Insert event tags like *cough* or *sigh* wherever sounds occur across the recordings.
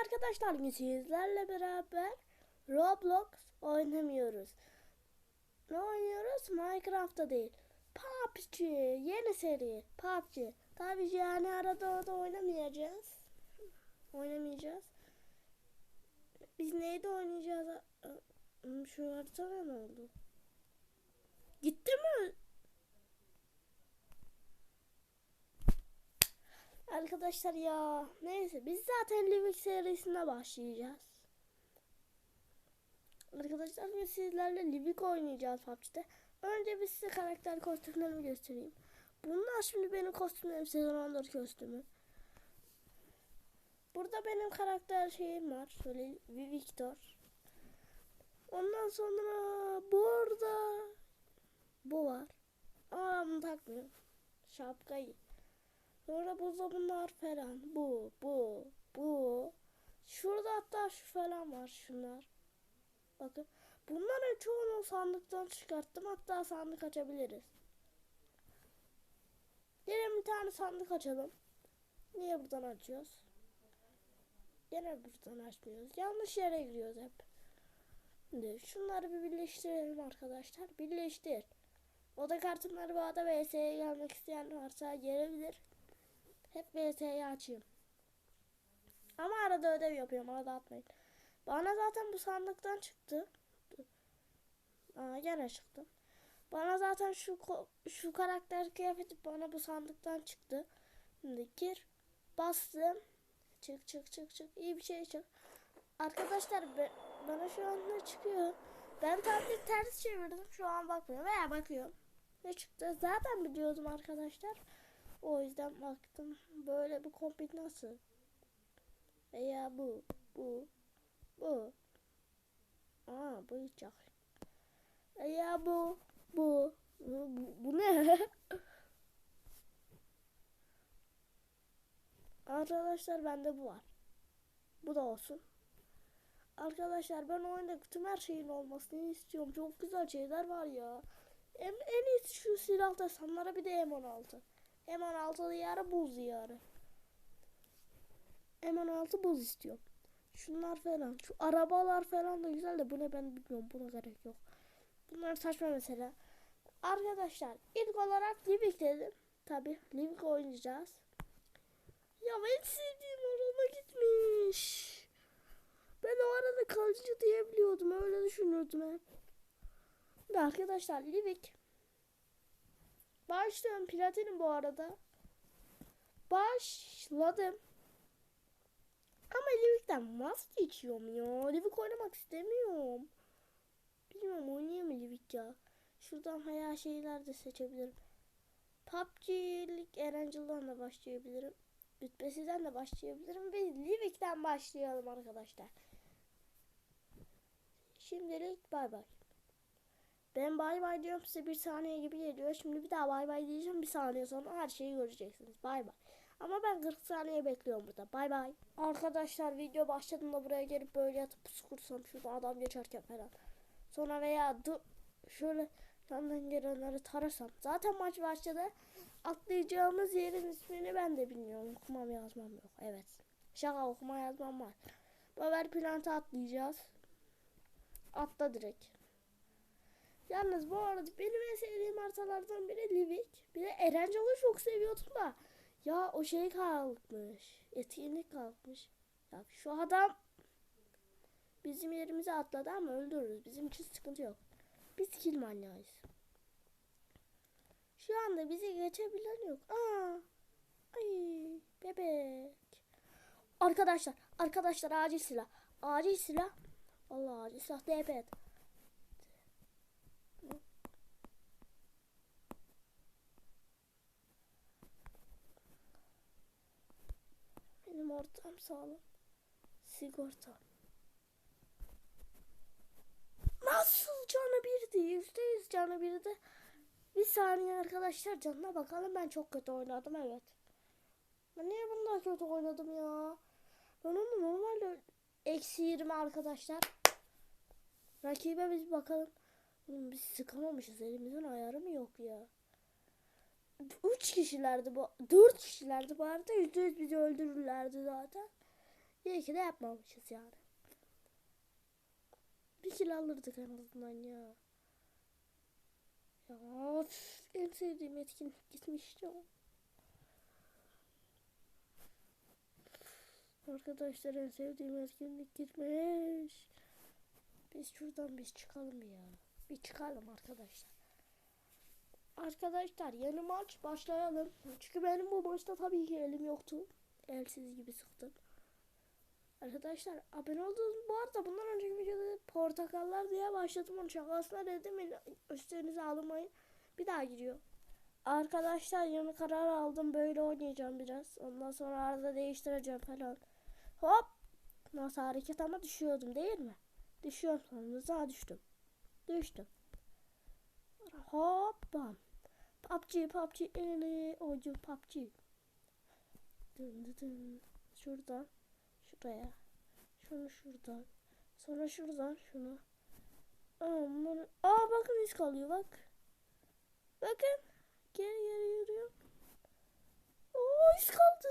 Arkadaşlar bugün sizlerle beraber Roblox oynamıyoruz. Ne oynuyoruz? Minecraft'ta değil. PUBG yeni seri PUBG. Tabii yani arada orada oynamayacağız. Oynamayacağız. Biz neyde oynayacağız? Şu haritada ne oldu? Gitti mi? Arkadaşlar ya neyse biz zaten Livik serisine başlayacağız. Arkadaşlar bugün sizlerle Livik oynayacağız PUBG'de. Önce bir size karakter kostümlerimi göstereyim. Bunlar şimdi benim kostümlerim sezon 14 kostümü. Burada benim karakter şeyim var. Şöyle Victor. Ondan sonra burada bu var. Ama bunu takmıyorum. Şapkayı. Sonra buzdolabınlar falan. Bu, bu, bu. Şurada hatta şu falan var şunlar. Bakın. Bunların çoğunu sandıktan çıkarttım. Hatta sandık açabiliriz. Gelin bir tane sandık açalım. Niye buradan açıyoruz? Gene buradan açmıyoruz. Yanlış yere giriyoruz hep. Şimdi şunları bir birleştirelim arkadaşlar. Birleştir. Oda kartımları bağda VS'ye gelmek isteyen varsa gelebilir. Hep VS'yi açayım. Ama arada ödev yapıyorum. Arada atmayın. Bana zaten bu sandıktan çıktı. Aa gene çıktı. Bana zaten şu şu karakter kıyafeti bana bu sandıktan çıktı. Şimdi gir. Bastım. Çık çık çık çık. İyi bir şey çık. Arkadaşlar be, bana şu an ne çıkıyor? Ben tablet ters çevirdim. Şu an bakmıyorum. Veya bakıyorum. Ne çıktı? Zaten biliyordum arkadaşlar. O yüzden baktım. Böyle bir kompit nasıl? Veya bu. Bu. Bu. Aa bu yok. Veya bu. Bu. Bu, bu, bu ne? *laughs* Arkadaşlar bende bu var. Bu da olsun. Arkadaşlar ben oyunda tüm her şeyin olmasını istiyorum. Çok güzel şeyler var ya. En, en iyisi şu silah desenlara bir de M16. M16 diyarı buz diyarı. M16 buz istiyorum. Şunlar falan. Şu arabalar falan da güzel de bu ne ben bilmiyorum. Buna gerek yok. Bunlar saçma mesela. Arkadaşlar ilk olarak Livik dedim. Tabi Livik oynayacağız. Ya en sevdiğim araba gitmiş. Ben o arada kalıcı diyebiliyordum. Öyle düşünürdüm hep. Ve arkadaşlar Livik. Başlıyorum platinim bu arada. Başladım. Ama Livik'ten vazgeçiyorum ya. Livik oynamak istemiyorum. Bilmiyorum oynayayım mı Livik ya. Şuradan hayal şeyler de seçebilirim. PUBG'lik Erangel'dan da başlayabilirim. Rütbesinden de başlayabilirim. Ve Livik'ten başlayalım arkadaşlar. Şimdilik bay bay. Ben bay bay diyorum size bir saniye gibi geliyor. Şimdi bir daha bay bay diyeceğim. Bir saniye sonra her şeyi göreceksiniz. Bay bay. Ama ben 40 saniye bekliyorum burada. Bay bay. Arkadaşlar video başladığında buraya gelip böyle yatıp pusu kursam şurada adam geçerken falan. Sonra veya dur şöyle yandan gelenleri tarasam. Zaten maç başladı. Atlayacağımız yerin ismini ben de bilmiyorum. Okumam yazmam yok. Evet. Şaka okuma yazmam var. Baver planta atlayacağız. Atla direkt. Yalnız bu arada benim en sevdiğim haritalardan biri Livik. Bir de Erencil'i çok seviyordum da. Ya o şey kalkmış. Etkinlik kalkmış. Ya şu adam bizim yerimize atladı ama öldürürüz. Bizim için sıkıntı yok. Biz kill manyağıyız. Şu anda bizi geçebilen yok. Aa. Ay bebek. Arkadaşlar, arkadaşlar acil silah. Acil silah. Allah acil silah DP et. Benim ortam sağlam. Sigorta. Nasıl canı birdi? Yüzde yüz canı birdi. Bir saniye arkadaşlar canına bakalım. Ben çok kötü oynadım evet. Ben niye bundan kötü oynadım ya? Ben onu normalde eksi 20 arkadaşlar. Rakibe biz bakalım. Biz sıkamamışız. Elimizin ayarı mı yok ya? Üç kişilerdi bu. Dört kişilerdi bu arada. Yüzde yüz bizi öldürürlerdi zaten. İyi ki de yapmamışız yani. Bir kill alırdık en azından ya. Ya of, en sevdiğim etkinlik gitmişti o. Arkadaşlar en sevdiğim etkinlik gitmiş. Biz şuradan biz çıkalım ya. Bir çıkalım arkadaşlar. Arkadaşlar yeni maç başlayalım. Çünkü benim bu maçta tabii ki elim yoktu. Elsiz gibi sıktım. Arkadaşlar abone oldunuz. Bu arada bundan önceki videoda portakallar diye başladım. Onun şakasına dedim. Üstlerinize alınmayın. Bir daha giriyor. Arkadaşlar yeni karar aldım. Böyle oynayacağım biraz. Ondan sonra arada değiştireceğim falan. Hop. Nasıl hareket ama düşüyordum değil mi? Düşüyorum sonunda düştüm. Düştüm. Hop bam. PUBG PUBG eli oyuncu PUBG. Dın dın dın. Şuradan şuraya. Şunu şuradan. Sonra şuradan şunu. Aman. Aa bakın iz kalıyor bak. Bakın. Geri geri yürüyor. Oo iz kaldı.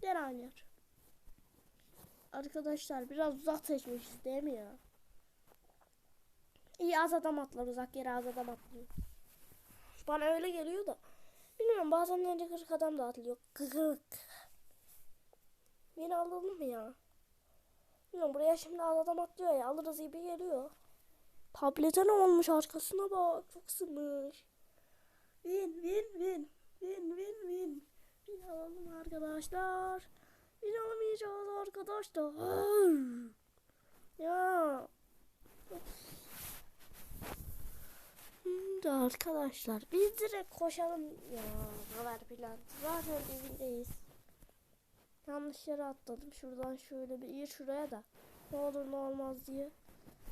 Gel oynuyor. Arkadaşlar biraz uzak seçmişiz değil mi ya? İyi az adam atlar uzak yere az adam atlıyor. Bana öyle geliyor da. Bilmiyorum bazen önce 40 adam da atlıyor. 40. Beni alalım mı ya? Bilmiyorum buraya şimdi az adam atlıyor ya alırız gibi geliyor. Tablete ne olmuş arkasına bak çok sınmış. Win win win. Win win win. Win alalım arkadaşlar. Win alamayacağız arkadaşlar. Ya. Şimdi arkadaşlar biz direkt koşalım ya haber plan. Zaten evindeyiz. Yanlış yere atladım. Şuradan şöyle bir iyi şuraya da. Ne olur ne olmaz diye.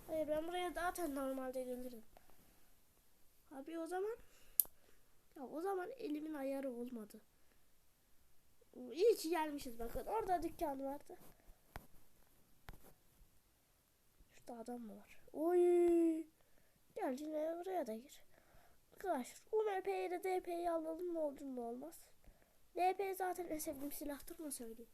Hayır ben buraya zaten normalde gelirim. Abi o zaman ya o zaman elimin ayarı olmadı. İyi ki gelmişiz bakın. Orada dükkan vardı. Şurada adam mı var? Oy. Gel yine oraya da gir. Arkadaşlar UMP'yi ile DP'yi alalım ne olur ne olmaz. DP zaten en sevdiğim silahtır mı söyleyeyim.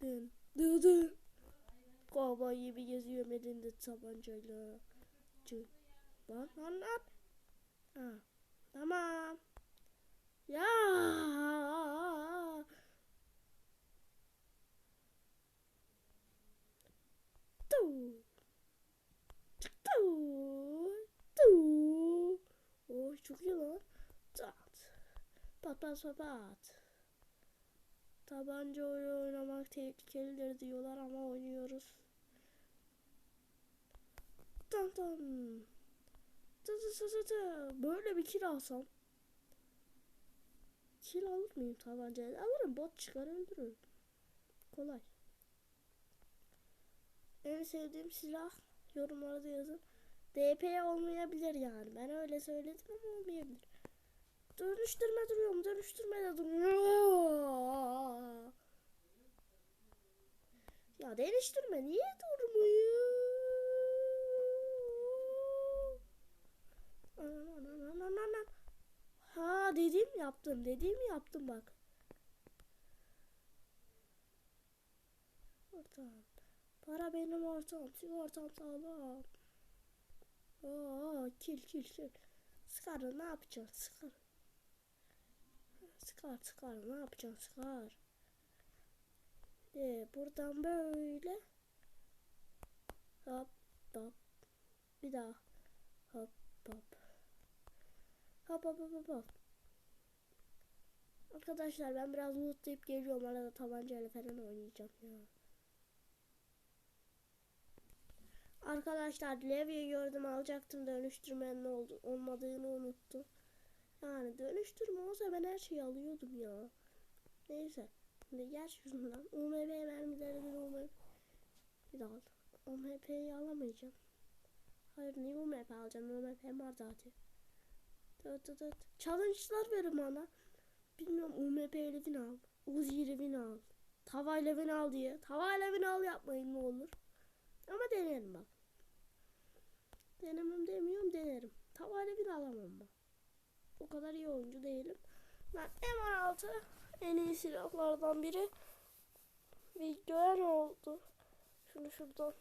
Dın dı dı. Kovboy gibi geziyorum elinde tabancayla. Cı. Lan lan lan. Ha. Tamam. Ya. Oh çok iyi lan. Tat. Pat pat pat pat. Tabanca oyunu oynamak tehlikelidir diyorlar ama oynuyoruz. Tan tan. Tı tı tı tı. Böyle bir kill alsam. Kill alır mıyım tabancayla? Alırım bot çıkar öldürürüm. Kolay. En sevdiğim silah yorumlara da yazın. DP olmayabilir yani. Ben öyle söyledim ama olmayabilir. Dönüştürme duruyorum. Dönüştürme de duruyor. Ya dönüştürme niye durmuyor? Ha dediğim yaptım. Dediğimi yaptım bak. Ortam. Para benim ortam. Sigortam sağlam. Oo, kil kil kil. Sıkar ne yapacaksın? Sıkar. Sıkar sıkar ne yapacaksın? Sıkar. Ee, buradan böyle. Hop hop. Bir daha. Hop. Hop hop hop hop hop. Arkadaşlar ben biraz lootlayıp geliyorum. Arada tabancayla falan oynayacağım ya. Arkadaşlar levye gördüm alacaktım dönüştürmenin oldu, olmadığını unuttum. Yani dönüştürme olsa ben her şeyi alıyordum ya. Neyse. Şimdi gel şundan. UMP mermileri bir UMP. Bir daha al. UMP'yi alamayacağım. Hayır niye UMP alacağım? UMP var zaten. Tıt tıt tıt. Challenge'lar verin bana. Bilmiyorum UMP ile bin al. Uzi ile bin al. Tavayla bin al diye. Tavayla bin al yapmayın ne olur. Ama denerim bak. Denemem demiyorum denerim. Tavayla bin alamam bak. kadar iyi oyuncu değilim. Ben M16 en iyi silahlardan biri. Videoya ne oldu? Şunu şuradan.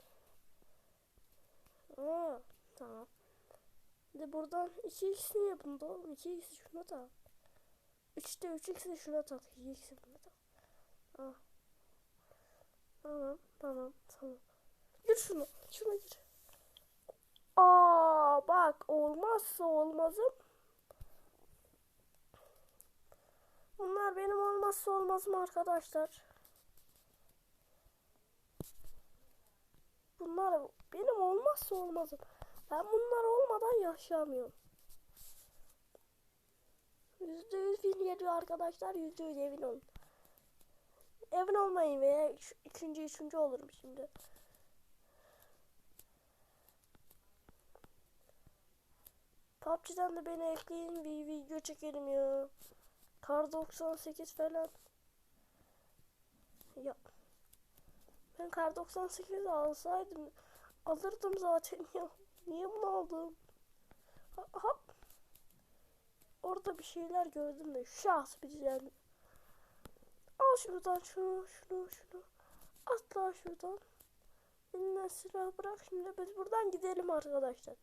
Aa, tamam. De buradan 2x'ini yapın da oğlum. 2x'i şuna tak. 3'te 3x'i şuna tak. 2x'i buna tak. Ah. Tamam, tamam, tamam. Gir şunu, şuna gir. Aa, bak olmazsa olmazım. Bunlar benim olmazsa olmazım arkadaşlar. Bunlar benim olmazsa olmazım. Ben bunlar olmadan yaşayamıyorum. Yüzde yüz win geliyor arkadaşlar. Yüzde yüz evin olun. Evin olmayın veya üç- ikinci üçüncü olurum şimdi. PUBG'den de beni ekleyin bir video çekelim ya. Kar 98 falan. Ya. Ben Kar 98 alsaydım alırdım zaten ya. Niye bunu aldım? Ha, hop. Orada bir şeyler gördüm de şahs bir yani. Al şuradan şunu şunu şunu. Atla şuradan. Elinden silah bırak şimdi biz buradan gidelim arkadaşlar.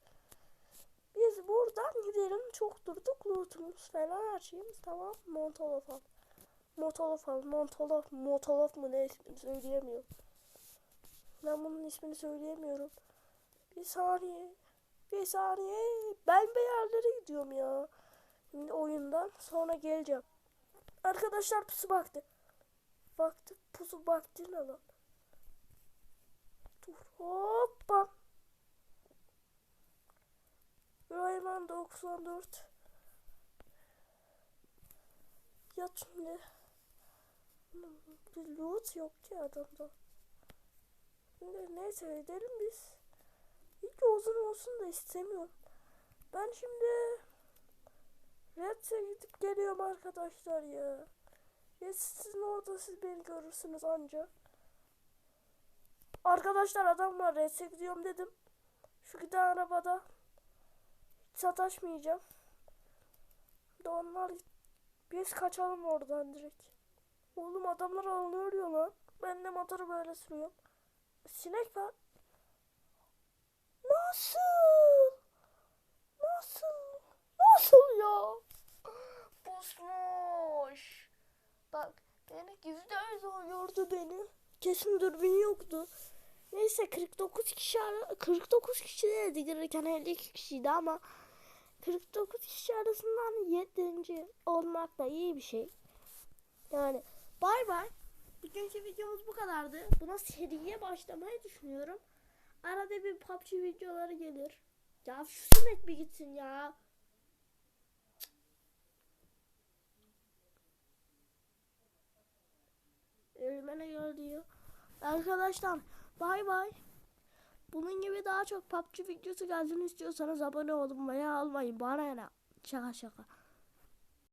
Biz buradan gidelim. Çok durduk. Lootumuz falan her şeyimiz tamam. Montolov al. Montolov al. Montolov. Montolov mu ne ismini söyleyemiyorum. Ben bunun ismini söyleyemiyorum. Bir saniye. Bir saniye. Ben bir yerlere gidiyorum ya. Şimdi oyundan sonra geleceğim. Arkadaşlar pusu baktı. Baktı. Pusu baktı ne lan? Dur. Hoppa. Rayman 94. Yat şimdi. Bir loot yok ki adamda. Şimdi neyse edelim biz. Video uzun olsun da istemiyorum. Ben şimdi Red'e gidip geliyorum arkadaşlar ya. Ya sizin orada siz beni görürsünüz anca. Arkadaşlar adam var Red'e gidiyorum dedim. Şu giden arabada sataşmayacağım. De onlar biz kaçalım oradan direkt. Oğlum adamlar alınıyor lan. Ben de motoru böyle sürüyorum. Sinek var. Nasıl? Nasıl? Nasıl ya? Pusmuş. Bak beni yüzde yüz oynuyordu beni. Kesin dürbün yoktu. Neyse 49 kişi ara 49 kişi değildi gelirken 52 kişiydi ama 49 kişi arasından 7. olmak da iyi bir şey. Yani bay bay. Bugünkü videomuz bu kadardı. Buna seriye başlamayı düşünüyorum. Arada bir PUBG videoları gelir. Ya şu sinek bir gitsin ya. Elime ne geldi ya? Arkadaşlar bay bay. Bunun gibi daha çok PUBG videosu gelsin istiyorsanız abone olun veya almayın. Bana ne? Şaka şaka.